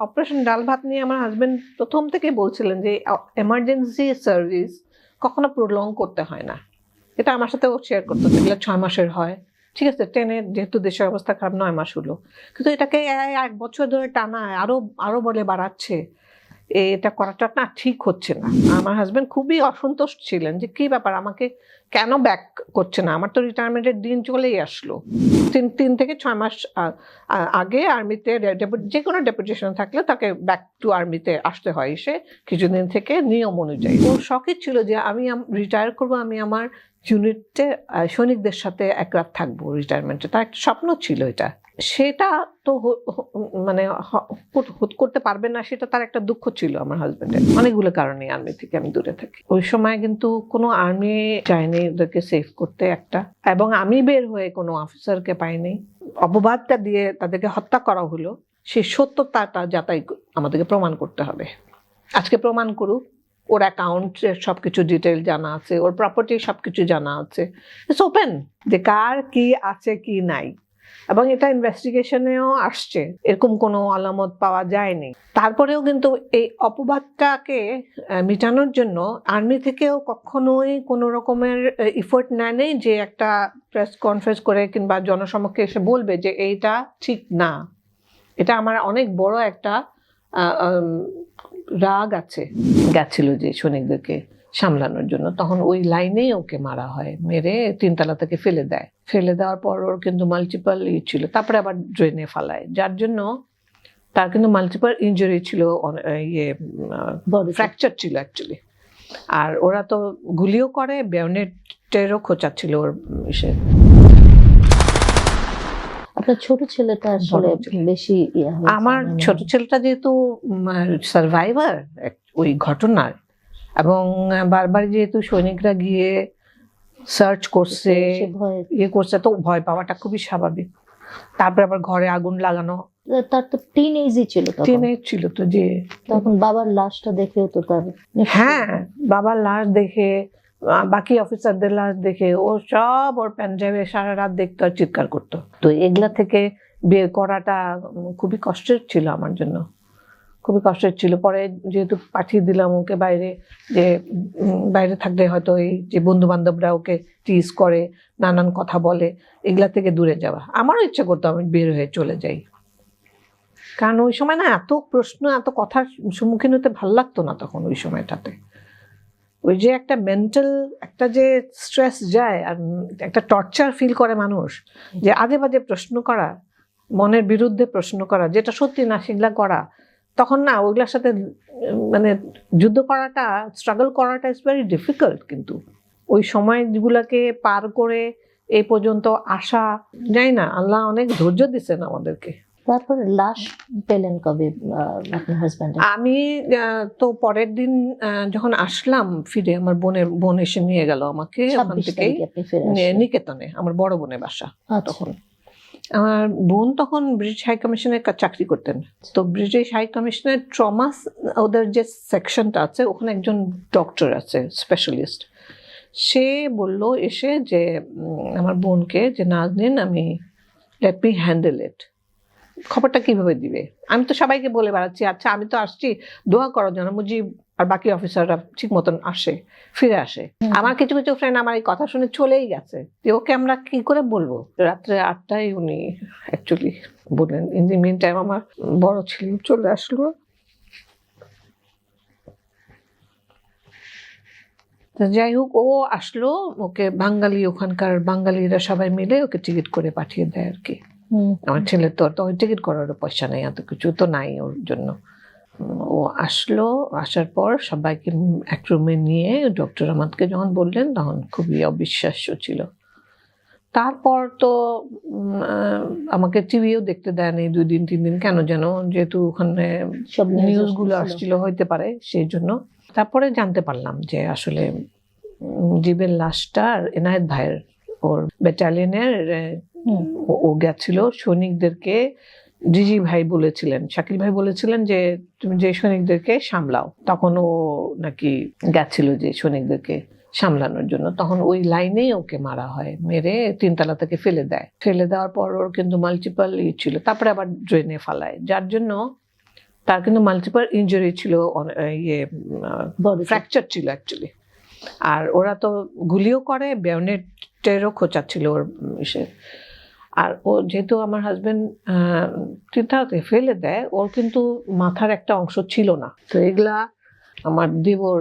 Operation ডাল ভাত নিয়ে আমার হাজব্যান্ড প্রথম থেকে বলছিলেন যে এমার্জেন্সি সার্ভিস কখনো প্রলং করতে হয় না। এটা আমার সাথেও শেয়ার করতো যেগুলো ছয় মাসের হয়। ঠিক আছে, টেনে যেহেতু দেশের অবস্থা খারাপ, নয় মাস হলো। কিন্তু এটাকে এক বছর ধরে টানা আরও আরও বলে বাড়াচ্ছে। এটা করাটা না ঠিক হচ্ছে না। আমার হাজব্যান্ড খুবই অসন্তুষ্ট ছিলেন যে, কি ব্যাপার? আমাকে কেন ব্যাক করছে না? আমার তো রিটায়ারমেন্টের দিন চলেই আসলো। তিন তিন থেকে ছয় মাস আগে আর্মিতে যে কোনো ডেপুটেশন থাকলে তাকে ব্যাক টু আর্মিতে আসতে হয়। এসে কিছুদিন থেকে নিয়ম অনুযায়ী। ওর শখই ছিল যে, আমি রিটায়ার করব, আমি আমার ইউনিটে সৈনিকদের সাথে এক রাত থাকব রিটায়ারমেন্টে তার একটা স্বপ্ন ছিল এটা। সেটা তো মানে করতে পারবে না, সেটা তার একটা দুঃখ ছিল আমার হাজব্যান্ডের অনেকগুলো কারণে আর্মি থেকে, আমি দূরে থাকি। ওই সময় কিন্তু কোনো আর্মি চায়নি ওদেরকে সেভ করতে একটা। এবং আমি বের হয়ে কোনো অফিসারকে পাইনি। অপবাদটা দিয়ে তাদেরকে হত্যা করা হলো। সেই সত্যতাটা যাতাই আমাদেরকে প্রমাণ করতে হবে। আজকে প্রমাণ করুক ওর অ্যাকাউন্টের সব কিছু ডিটেল জানা আছে, ওর প্রপার্টি সব কিছু জানা আছে। ইটস ওপেন যে কার কি আছে কি নাই। এবং এটা ইনভেস্টিগেশনেও আসছে, এরকম কোনো আলামত পাওয়া যায়নি। তারপরেও কিন্তু এই অপবাদটাকে মেটানোর জন্য আর্মি থেকেও কখনোই কোনো রকমের ইফোর্ট নেয়নি যে একটা প্রেস কনফারেন্স করে কিংবা জনসমক্ষে এসে বলবে যে এইটা ঠিক না। এটা আমার অনেক বড় একটা রাগ আছে। গেছিল যে সৈনিকদেরকে সামলানোর জন্য। তখন ওই লাইনেই ওকে মারা হয় মেরে তিনতলা থেকে ফেলে দেয়। ফেলে দেওয়ার পর ওর কিন্তু মাল্টিপাল ই ছিল। তারপরে আবার ড্রেনে ফালায়। যার জন্য তার কিন্তু মাল্টিপাল ইঞ্জুরি ছিল ইয়ে ফ্র্যাকচার ছিল অ্যাকচুয়ালি আর ওরা তো গুলিও করে বেয়নেটেরও খোঁচা ছিল ওর ইসে। আপনার ছোট ছেলেটা আসলে বেশি আমার মানে ছোট ছেলেটা যেহেতু সার্ভাইভার ওই ঘটনার। এবং বারবার যেহেতু সৈনিকরা গিয়ে সার্চ করছে ইয়ে করছে তো ভয় পাওয়াটা খুবই স্বাভাবিক। তারপরে আবার ঘরে আগুন লাগানো। তার তো টিন এজই ছিল তখন। ট্রেনে ছিল তো যে তখন বাবার লাশটা দেখেও তো তার হ্যাঁ বাবার লাশ দেখে বাকি অফিসারদের লাশ দেখে ও সব ওর প্যান্ড্রাইভে সারা রাত দেখতো আর চিৎকার করতো। তো এগুলা থেকে বের করাটা খুবই কষ্টের ছিল আমার জন্য। খুবই কষ্টের ছিল। পরে যেহেতু পাঠিয়ে দিলাম ওকে বাইরে যে বাইরে থাকলে হয়তো এই যে বন্ধু বান্ধবরা ওকে টিজ করে, নানান কথা বলে, এগুলা থেকে দূরে যাওয়া। আমারও ইচ্ছে করতো আমি বের হয়ে চলে যাই। কারণ ওই সময় না এত প্রশ্ন, এত কথার সম্মুখীন হতে ভালো লাগতো না তখন ওই সময়টাতে। ওই যে একটা মেন্টাল একটা যে স্ট্রেস যায় আর একটা টর্চার ফিল করে মানুষ, যে আজে বাজে প্রশ্ন করা, মনের বিরুদ্ধে প্রশ্ন করা, যেটা সত্যি না সেগুলা করা, তখন না ওইগুলোর সাথে মানে যুদ্ধ করাটা স্ট্রাগল করাটা ইজ ভেরি ডিফিকাল্ট কিন্তু। ওই সময়গুলোকে পার করে এই পর্যন্ত আসা যাই না, আল্লাহ অনেক ধৈর্য দিচ্ছেন আমাদেরকে। তারপরে লাশ পেলেন কবে আপনার হাজব্যান্ড আমি তো পরের দিন যখন আসলাম ফিরে আমার বোনের বোন এসে নিয়ে গেল আমাকে ওখান থেকেই। নিকেতনে আমার বড় বোনের বাসা আচ্ছা। তখন। আমার বোন তখন ব্রিটিশ হাই কমিশনে কা- চাকরি করতেন। তো ব্রিটিশ হাই কমিশনের ট্রমা ওদের যে সেকশনটা আছে ওখানে একজন ডক্টর আছে স্পেশালিস্ট সে বলল এসে যে আমার বোনকে যে নাজনিন আমি লেট মি হ্যান্ডেল ইট খবরটা কীভাবে দিবে? আমি তো সবাইকে বলে বেড়াচ্ছি আচ্ছা আমি তো আসছি দোয়া করার জন্য মুজিব আর বাকি অফিসাররা ঠিক মতন আসে ফিরে আসে। আমার কিছু কিছু ফ্রেন্ড আমার এই কথা শুনে চলেই গেছে যে ওকে আমরা কি করে বলব? রাত্রে আটটায় উনি অ্যাকচুয়ালি বললেন ইন দি মিন টাইম আমার বড় ছেলে চলে আসলো। তো যাই হোক ও আসলো ওকে বাঙালি ওখানকার বাঙালিরা সবাই মিলে ওকে টিকিট করে পাঠিয়ে দেয় আর কি। আমার ছেলে তো তো টিকিট করারও পয়সা নেই এত কিছু তো নাই ওর জন্য। ও আসলো আসার পর সবাইকে এক রুমে নিয়ে ডক্টর আমাদকে যখন বললেন তখন খুবই অবিশ্বাস্য ছিল। তারপর তো আমাকে টিভিও দেখতে দেয়নি দুই দিন তিন দিন কেন যেন? যেহেতু ওখানে সব নিউজগুলো আসছিল। হইতে পারে সেই জন্য তারপরে জানতে পারলাম যে আসলে জীবের লাশটা এনায়েত ভাইয়ের ওর ব্যাটালিয়নের ও- ও গেছিল সৈনিকদেরকে জিজি ভাই বলেছিলেন শাকিল ভাই বলেছিলেন যে তুমি যে সৈনিকদেরকে সামলাও। তখন ও নাকি গেছিল যে সৈনিকদেরকে সামলানোর জন্য। তখন ওই লাইনেই ওকে মারা হয় মেরে তিনতলা থেকে ফেলে দেয়। ফেলে দেওয়ার পর ওর কিন্তু মাল্টিপাল ই ছিল তারপরে আবার ড্রেনে ফালায়। যার জন্য তার কিন্তু মাল্টিপাল ইঞ্জুরি ছিল ইয়ে ফ্র্যাকচার ছিল অ্যাকচুয়ালি আর ওরা তো গুলিও করে বেয়নেটেরও খোঁচা ছিল ওর ইসে। আর ও যেহেতু আমার হাজবেন্ড চিন্তাতে ফেলে দেয় ওর কিন্তু মাথার একটা অংশ ছিল না। তো এগুলা আমার দেবর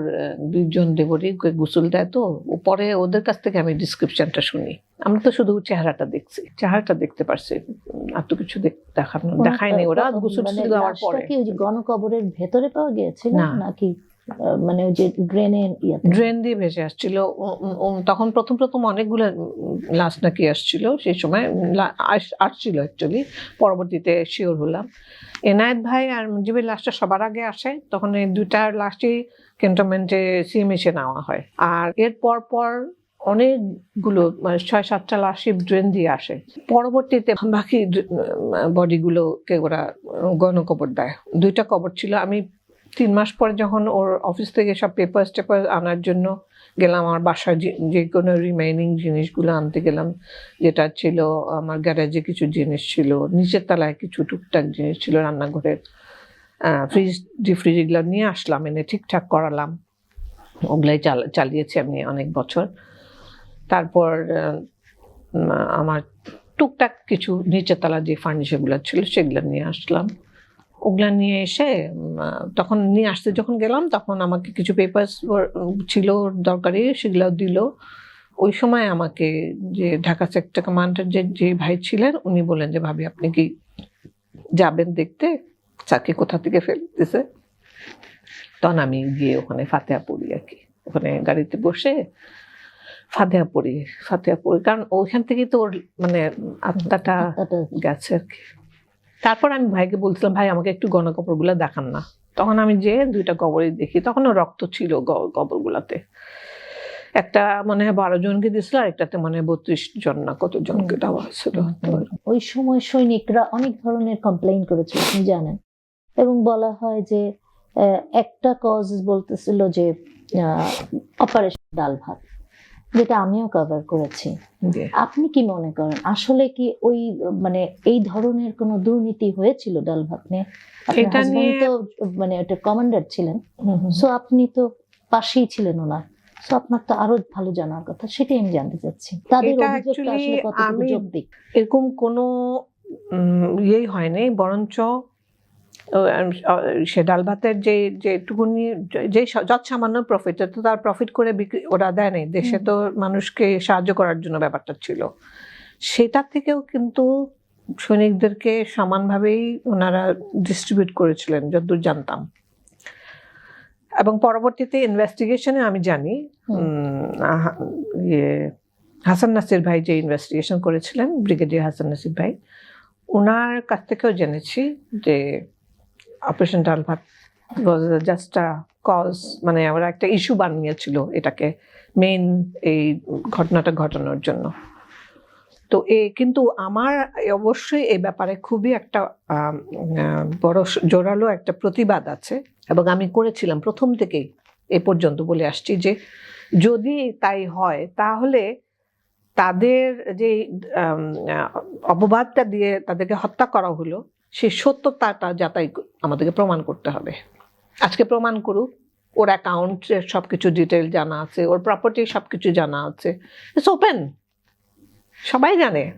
দুইজন দেবরই গোসল দেয় তো পরে ওদের কাছ থেকে আমি ডিসক্রিপশনটা শুনি। আমরা তো শুধু চেহারাটা দেখছি চেহারাটা দেখতে পারছি আর তো কিছু দেখ- দেখানো দেখায়নি ওরা গোসল মানে টুসল দেওয়ার পরে। কি গণকবরের ভেতরে পাওয়া গিয়েছিল না। নাকি মানে ওই যে ইয়েতে। ড্রেন দিয়ে ভেসে আসছিল। তখন প্রথম প্রথম অনেকগুলো লাশ নাকি আসছিল। সেই সময় আস- আসছিল অ্যাকচুয়ালি পরবর্তীতে শিওর হলাম। এনায়েত ভাই আর মুজিবের লাশটা সবার আগে আসে। তখন এই দুটার লাশটি ক্যান্টনমেন্টে সিএমএসে নেওয়া হয়। আর এর পর পর অনেকগুলো মানে ছয়, সাতটা লাশই ড্রেন দিয়ে আসে। পরবর্তীতে বাকি বডিগুলোকে ওরা গণকবর দেয়। দুইটা কবর ছিল। আমি তিন মাস পর যখন ওর অফিস থেকে সব পেপার টেপার আনার জন্য গেলাম, আমার বাসায় যে- কোনো রিমাইনিং জিনিসগুলো আনতে গেলাম। যেটা ছিল, আমার গ্যারেজে কিছু জিনিস ছিল নিচের তলায় কিছু টুকটাক জিনিস ছিল, রান্নাঘরের ফ্রিজ ফ্রিজ এগুলো নিয়ে আসলাম, এনে ঠিকঠাক করালাম। ওগুলাই চাল- চালিয়েছি আমি অনেক বছর। তারপর আমার টুকটাক কিছু নিচের তলা যে ফার্নিচারগুলো ছিল, সেগুলো নিয়ে আসলাম। ওগুলা নিয়ে এসে তখন নিয়ে আসতে যখন গেলাম তখন আমাকে কিছু পেপার্স ছিল দরকারি সেগুলো দিল। ওই সময় আমাকে যে ঢাকা সেক্টর কমান্ডার যে যে ভাই ছিলেন উনি বললেন যে ভাবি আপনি কি যাবেন দেখতে? চাকরি কোথা থেকে ফেলতেছে তখন আমি গিয়ে ওখানে ফাতেহা পড়ি আর কি। ওখানে গাড়িতে বসে ফাতেহা পড়ি ফাতেহা পড়ি। কারণ ওইখান থেকেই তো ওর মানে আত্মাটা গেছে আর কি। তারপর আমি ভাইকে বলছিলাম ভাই আমাকে একটু গণকবরগুলো দেখান না। তখন আমি যে দুইটা কবরই দেখি তখনও রক্ত ছিল কবরগুলাতে। একটা মনে হয় বারো জনকে দিয়েছিল আর একটাতে মনে হয় বত্রিশ জন না কত জনকে দেওয়া হয়েছিল। ওই সময় সৈনিকরা অনেক ধরনের কমপ্লেইন করেছিল আপনি জানেন। এবং বলা হয় যে একটা কজ বলতেছিল যে অপারেশন ডাল ভাত। যেটা আমিও কভার করেছি। আপনি কি মনে করেন? আসলে কি ওই মানে এই ধরনের কোনো দুর্নীতি হয়েছিল ডাল আপনার এটা নিয়ে- তো মানে একটা কমান্ডার ছিলেন। সো আপনি তো পাশেই ছিলেন ওনার। সো আপনার তো আরও ভালো জানার কথা সেটাই আমি জানতে চাচ্ছি। তাদের অভিযোগটা আসলে কতটুকু আমি- যৌক্তিক? এরকম কোনো ইয়েই হয়নি বরঞ্চ সে ডাল ভাতের যে যেটুকুনি যে যৎ সামান্য প্রফিট তো তার প্রফিট করে বিক্রি ওরা দেয় নাই। দেশে তো মানুষকে সাহায্য করার জন্য ব্যাপারটা ছিল। সেটা থেকেও কিন্তু সৈনিকদেরকে সমানভাবেই ওনারা ডিস্ট্রিবিউট করেছিলেন যতদূর জানতাম। এবং পরবর্তীতে ইনভেস্টিগেশনে আমি জানি ইয়ে হাসান নাসির ভাই যে ইনভেস্টিগেশন করেছিলেন ব্রিগেডিয়ার হাসান নাসির ভাই ওনার কাছ থেকেও জেনেছি যে অপারেশন ডাল জাস্ট কজ মানে ওরা একটা ইস্যু বানিয়েছিল এটাকে মেইন এই ঘটনাটা ঘটানোর জন্য। তো এ কিন্তু আমার অবশ্যই এই ব্যাপারে খুবই একটা বড় জোরালো একটা প্রতিবাদ আছে। এবং আমি করেছিলাম প্রথম থেকেই এ পর্যন্ত বলে আসছি যে, যদি তাই হয়, তাহলে তাদের যে অপবাদটা দিয়ে তাদেরকে হত্যা করা হলো সেই সত্যতাটা যাতাই আমাদেরকে প্রমাণ করতে হবে। আজকে প্রমাণ করুক, ওর অ্যাকাউন্টের সব কিছু ডিটেল জানা আছে, ওর প্রপার্টি সব কিছু জানা আছে। ইটস ওপেন সবাই জানে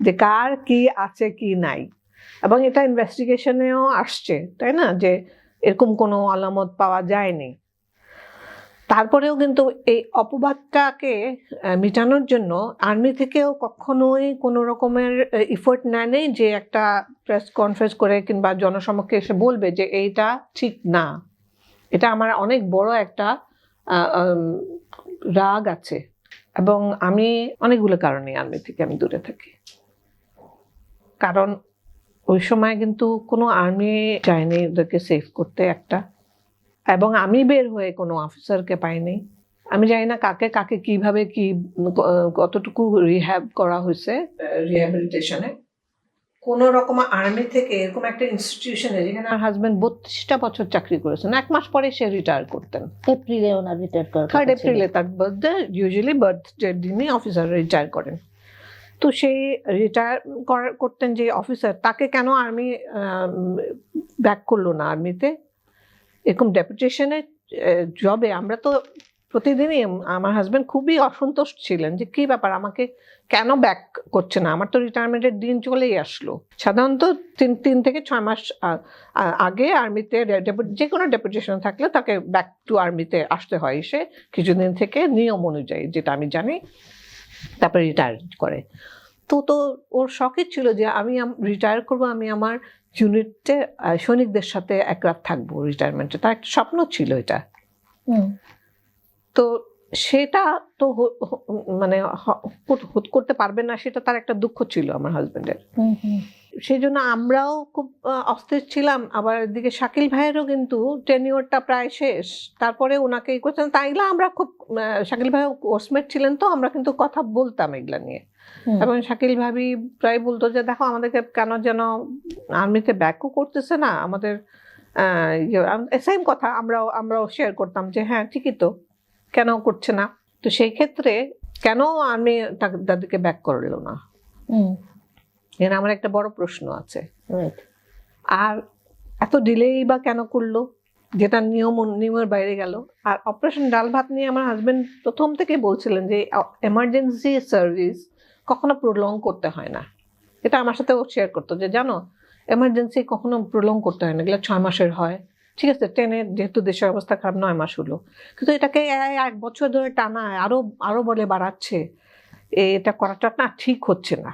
যে কার কি আছে কি নাই। এবং এটা ইনভেস্টিগেশনেও আসছে, তাই না? যে এরকম কোনো আলামত পাওয়া যায়নি। তারপরেও কিন্তু এই অপবাদটাকে মেটানোর জন্য আর্মি থেকেও কখনোই কোনো রকমের ইফোর্ট নেয়নি যে একটা প্রেস কনফারেন্স করে কিংবা জনসমক্ষে এসে বলবে যে এইটা ঠিক না। এটা আমার অনেক বড় একটা রাগ আছে। এবং আমি অনেকগুলো কারণে আর্মি থেকে আমি দূরে থাকি। কারণ ওই সময় কিন্তু কোনো আর্মি চায়নি ওদেরকে সেভ করতে একটা। এবং আমি বের হয়ে কোনো অফিসারকে পাইনি। আমি জানি না কাকে কাকে কীভাবে কি কতটুকু রিহ্যাব করা হয়েছে। রিহ্যাবিলিটেশনে কোন রকম আর্মি থেকে এরকম একটা ইনস্টিটিউশনে যেখানে আমার হাজবেন্ড বত্রিশটা বছর চাকরি করেছেন এক মাস পরে সে রিটায়ার করতেন। এপ্রিলে ওনার রিটায়ার করার থার্ড এপ্রিলে তার বার্থডে ইউজুয়ালি বার্থডে দিনই অফিসার রিটায়ার করেন। তো সেই রিটায়ার করতেন যে অফিসার তাকে কেন আর্মি ব্যাক করল না আর্মিতে এরকম ডেপুটেশনের জবে আমরা তো প্রতিদিনই আমার হাজব্যান্ড খুবই অসন্তোষ ছিলেন যে, কি ব্যাপার? আমাকে কেন ব্যাক করছে না? আমার তো রিটায়ারমেন্টের দিন চলেই আসলো। সাধারণত তিন তিন থেকে ছয় মাস আগে আর্মিতে যে কোনো ডেপুটেশন থাকলে তাকে ব্যাক টু আর্মিতে আসতে হয় এসে কিছুদিন থেকে নিয়ম অনুযায়ী, যেটা আমি জানি, তারপরে রিটায়ার করে। তো তো ওর শখই ছিল যে, আমি রিটায়ার করব, আমি আমার ইউনিটে সৈনিকদের সাথে এক রাত থাকব রিটায়ারমেন্টে তার একটা স্বপ্ন ছিল এটা। তো সেটা তো মানে করতে পারবে না সেটা তার একটা দুঃখ ছিল আমার হুম সেই জন্য আমরাও খুব অস্থির ছিলাম। আবার এদিকে শাকিল ভাইয়েরও কিন্তু টেনিওরটা প্রায় শেষ। তারপরে ওনাকে ই করছেন তাইলা আমরা খুব শাকিল ভাই কোর্সমেট ছিলেন তো আমরা কিন্তু কথা বলতাম এগুলা নিয়ে। এবং শাকিল ভাবি প্রায় বলতো যে দেখো আমাদেরকে কেন যেন আর্মিতে ব্যাকও করতেছে না? আমাদের সেম কথা আমরাও আমরাও শেয়ার করতাম যে হ্যাঁ ঠিকই তো কেন করছে না? তো সেই ক্ষেত্রে কেন আর্মি তাদেরকে ব্যাক করল না? এখানে আমার একটা বড় প্রশ্ন আছে। আর এত ডিলেই বা কেন করল? যেটা নিয়ম নিয়মের বাইরে গেল। আর অপারেশন ডাল ভাত নিয়ে আমার হাজবেন্ড প্রথম থেকে বলছিলেন যে এমার্জেন্সি সার্ভিস কখনো প্রলং করতে হয় না। এটা আমার সাথেও শেয়ার করতো যে, জানো এমার্জেন্সি কখনো প্রলং করতে হয় না। এগুলো ছয় মাসের হয়। ঠিক আছে ট্রেনে যেহেতু দেশের অবস্থা খারাপ, নয় মাস হলো। কিন্তু এটাকে এক বছর ধরে টানা আরও আরও বলে বাড়াচ্ছে। এটা করাটা না ঠিক হচ্ছে না।